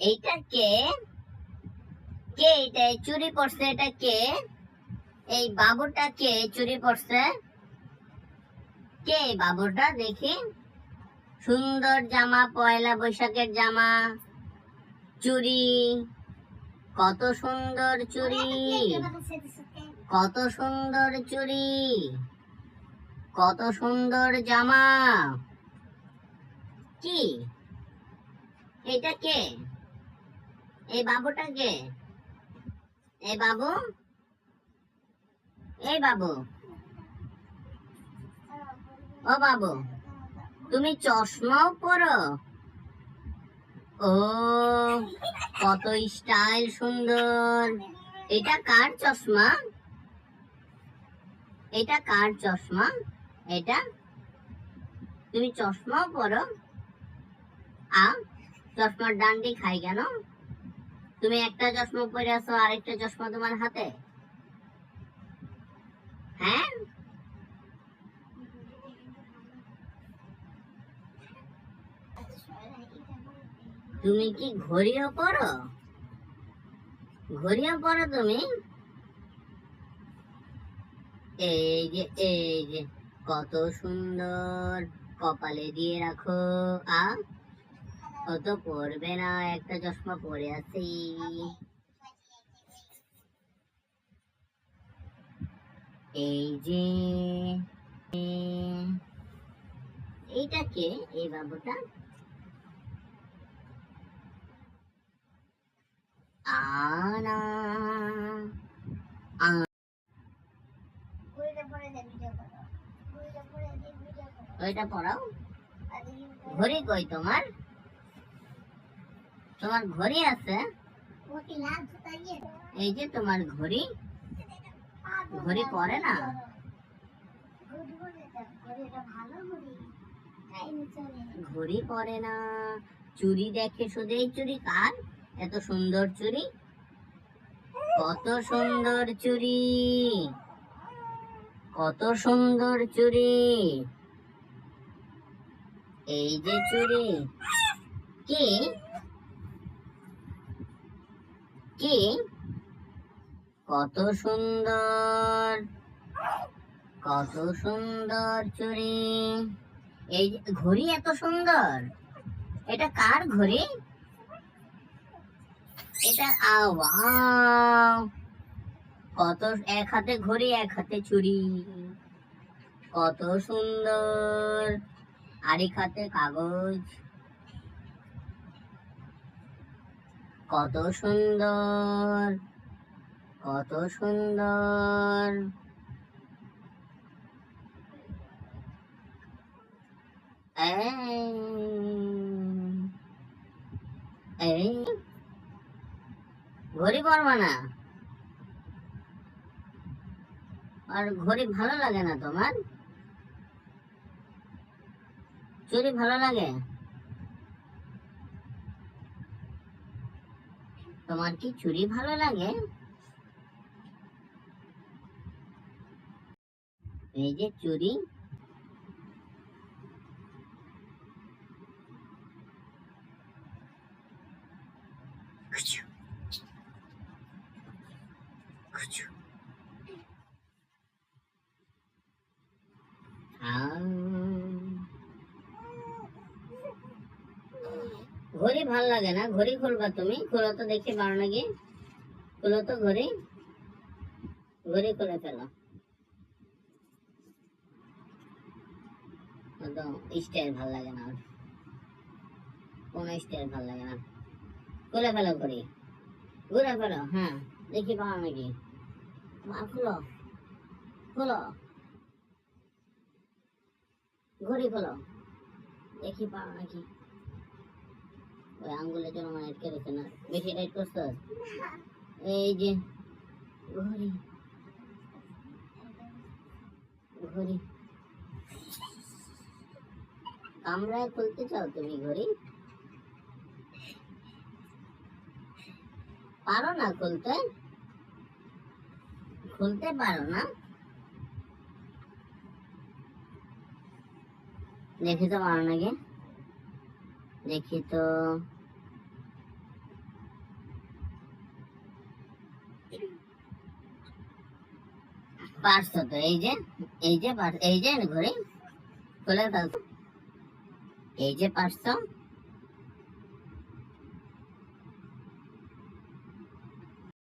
এইটা কে? কে এটা চুরি পড়ছে এটা কে? এই বাবুটা কে? চুরি পড়ছে কে বাবুটা? দেখি। সুন্দর জামা, পয়লা বৈশাখের জামা। চুরি। কত সুন্দর চুরি। কত সুন্দর চুরি। কত সুন্দর জামা। কি? এটা কে? এই বাবুটা কে? এই বাবু? এই বাবু? ও বাবু, তুমি চশমাও পরো? ও, কত স্টাইল সুন্দর। এটা কার চশমা? এটা কার চশমা? এটা? তুমি চশমাও পরো। আ, চশমার ডান্ডি খাই কেন? তুমি একটা চশমা পরে আছো, আরেকটা চশমা তোমার হাতে? হ্যাঁ? তুমি কি ঘড়িও পরো? ঘড়িও পরো তুমি? এই যে এই যে, কত সুন্দর কপালে দিয়ে রাখো, আ? ও তো পরবে না? একটা চশমা পরে আছি। এই যে এইটা কে? এই বাবুটা? আনা ওইটা পড়াও ঘড়ি কই তোমার? তোমার ঘড়ি আছে? এই যে তোমার ঘড়ি। ঘড়ি পরে না? ঘড়ি পরে না। চুরি দেখে শুধু এই চুরি কার? এত সুন্দর চুরি কত সুন্দর চুরি কত সুন্দর চুরি এই যে চুরি কি? কি? কত সুন্দর কত সুন্দর চুরি এই ঘড়ি এত সুন্দর, এটা কার ঘড়ি? এটা কত এক হাতে ঘড়ি, এক হাতে চুরি কত সুন্দর, আরেক হাতে কাগজ। কত সুন্দর কত সুন্দর। এই ঘড়ি পরবা না। আর ঘড়ি ভালো লাগে না তোমার? চুরি ভালো লাগে? তোমার কি চুরি ভালো লাগে? এই যে চুরি ঘড়ি ভালো লাগে না, ঘড়ি খুলবা তুমি, খুলো তো দেখি পারো নাকি খুলো তো ঘড়ি ঘড়ি খুলে ফেলো। স্টাইল ভালো লাগে না। কোনো স্টাইল ভালো লাগে না। খুলে ফেলো ঘড়ি। ঘুরে ফেলো হ্যাঁ দেখি পাও নাকি মা, খুলো খুলো। ঘড়ি খোলো, দেখি পাও নাকি ওই আঙ্গুলের জন্য মানে আটকে গেছে না? বেশি টাইট করছ এই যে, ঘড়ি। ঘড়ি। কামরায় খুলতে চাও তুমি ঘড়ি? পারো না খুলতে? খুলতে পারো না? দেখি তো পারো নাকি দেখি তো পারছ তো এই যে এই যে এই যে ঘড়ি খুলে ফেলতো এই যে পারছ